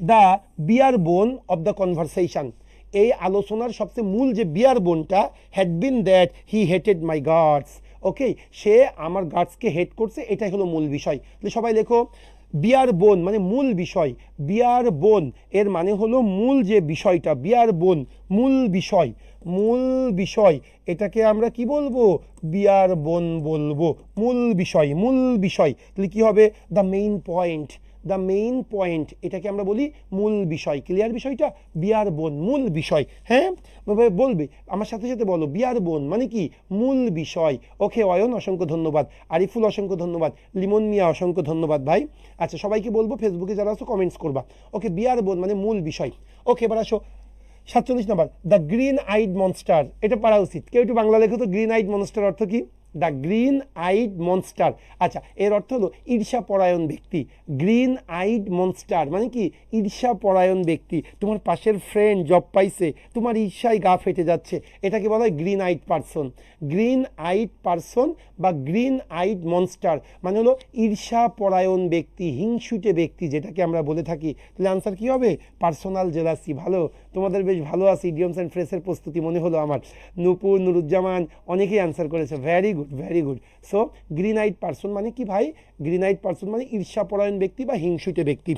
The bear বোন of the conversation. এই আলোচনার সবচেয়ে মূল যে বিয়ার বোনটা had been that he hated my guards okay সে আমার গার্ডসকে হেট করছে, এটাই হলো মূল বিষয়। সবাই লেখো, বিয়ার বোন মানে মূল বিষয়। বিয়ার বোন, এর মানে হলো মূল যে বিষয়টা, বিয়ার বোন, মূল বিষয়। মূল বিষয়, এটাকে আমরা কি বলব? বিয়ার বোন বলব। মূল বিষয় মূল বিষয়। তাহলে কি হবে? The main point the main point এটাকে আমরা বলি মূল বিষয়। ক্লিয়ার বিষয়টা? বিয়ার বোন মূল বিষয়। হ্যাঁ? বলবে। আমার সাথে সাথে বলো বিয়ার বোন মানে কি? মূল বিষয়। ওকে অয়ন, অসংখ্য ধন্যবাদ। আরিফুল, অসংখ্য ধন্যবাদ। লিমন মিয়া, অসংখ্য ধন্যবাদ, ভাই। আচ্ছা সবাইকে বলব, ফেসবুকে যারা আছো কমেন্টস করবা। ওকে বিয়ার বোন মানে মূল বিষয়। ওকে এবার আসো। সাতচল্লিশ number the green eyed monster এটা পারা উচিত। কেউ একটু বাংলা লেখো তো গ্রিন আইড মনস্টার অর্থ কি? The green eyed monster. আচ্ছা এর অর্থ হলো ঈর্ষা পরায়ণ ব্যক্তি। গ্রিন আইড মনস্টার মানে কি? ঈর্ষা পরায়ণ ব্যক্তি। তোমার পাশের ফ্রেন্ড জব পাইছে, তোমার ঈর্ষায় গা ফেটে যাচ্ছে। এটাকে বলা হয় green eyed person. Green eyed person বা গ্রিন আইড মনস্টার মানে হলো ঈর্ষা পরায়ণ ব্যক্তি, হিংসুটে ব্যক্তি যেটাকে আমরা বলে থাকি। তাহলে আনসার কী হবে? পার্সোনাল জেলাসি ভালো? তোমাদের বেশ ভালো আছে ইডিয়মস অ্যান্ড ফ্রেসের প্রস্তুতি মনে হলো আমার। নূপুর নুরুজ্জামান, অনেকেই অ্যান্সার করেছে। Very good very good so green eyed person মানে কি ভাই? গ্রিনাইট পার্সন মানে ঈর্ষাপরায়ণ ব্যক্তি বা হিংসুটে ব্যক্তি।